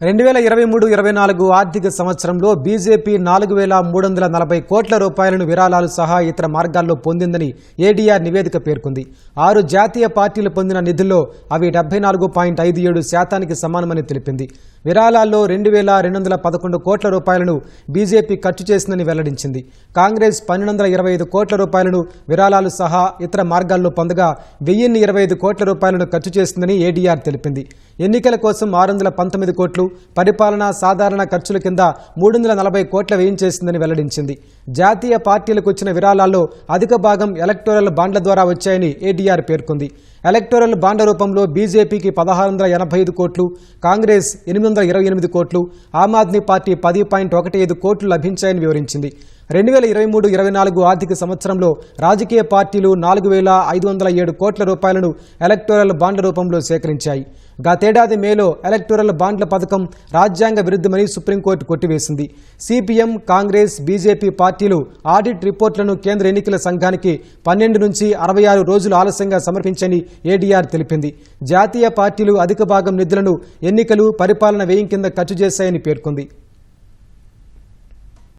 రెండు వేల ఇరవై మూడు ఇరవై నాలుగు ఆర్థిక సంవత్సరంలో బీజేపీ నాలుగు వేల మూడు వందల నలభై కోట్ల రూపాయలను విరాళాలు సహా ఇతర మార్గాల్లో పొందిందని ఏడీఆర్ నివేదిక పేర్కొంది. ఆరు జాతీయ పార్టీలు పొందిన నిధుల్లో అవి డెబ్బై నాలుగు పాయింట్ ఐదు ఏడు శాతానికి సమానమని తెలిపింది. విరాళాల్లో రెండు వేల రెండు వందల పదకొండు కోట్ల రూపాయలను బీజేపీ ఖర్చు చేసిందని వెల్లడించింది. కాంగ్రెస్ పన్నెండు వందల ఇరవై ఐదు కోట్ల రూపాయలను విరాళాలు సహా ఇతర మార్గాల్లో పొందగా వెయ్యిన్ని ఇరవై ఐదు కోట్ల రూపాయలను ఖర్చు చేసిందని ఏడీఆర్ తెలిపింది. ఎన్నికల కోసం ఆరు వందల పంతొమ్మిది కోట్లు పరిపాలన సాధారణ ఖర్చుల కింద మూడు వందల నలభై కోట్ల వేయించేసిందని వెల్లడించింది. జాతీయ పార్టీలకు వచ్చిన విరాళాల్లో అధిక భాగం ఎలక్టోరల్ బాండ్ల ద్వారా వచ్చాయని ఏడీఆర్ పేర్కొంది. ఎలక్టోరల్ బాండ్ల రూపంలో బీజేపీకి పదహారు వందల ఎనభై ఐదు కోట్లు కాంగ్రెస్ ఎనిమిది వందల ఇరవై ఎనిమిది కోట్లు ఆమ్ ఆద్మీ పార్టీ పది పాయింట్ ఒకటి ఐదు కోట్లు లభించాయని వివరించింది. రెండు వేల ఇరవై మూడు ఇరవై నాలుగు ఆర్థిక సంవత్సరంలో రాజకీయ పార్టీలు నాలుగు వేల ఐదు వందల ఏడు కోట్ల రూపాయలను ఎలక్టోరల్ బాండ్ల రూపంలో సేకరించాయి. గతేడాది మేలో ఎలక్టోరల్ బాండ్ల పథకం రాజ్యాంగ విరుద్ధమని సుప్రీంకోర్టు కొట్టివేసింది. సిపిఎం కాంగ్రెస్ బీజేపీ పార్టీలు ఆడిట్ రిపోర్టులను కేంద్ర ఎన్నికల సంఘానికి పన్నెండు నుంచి అరవై ఆరు రోజులు ఆలస్యంగా సమర్పించని ఏడీఆర్ తెలిపింది. జాతీయ పార్టీలు అధిక భాగం నిధులను ఎన్నికలు పరిపాలన వ్యయం కింద ఖర్చు చేశాయని పేర్కొంది.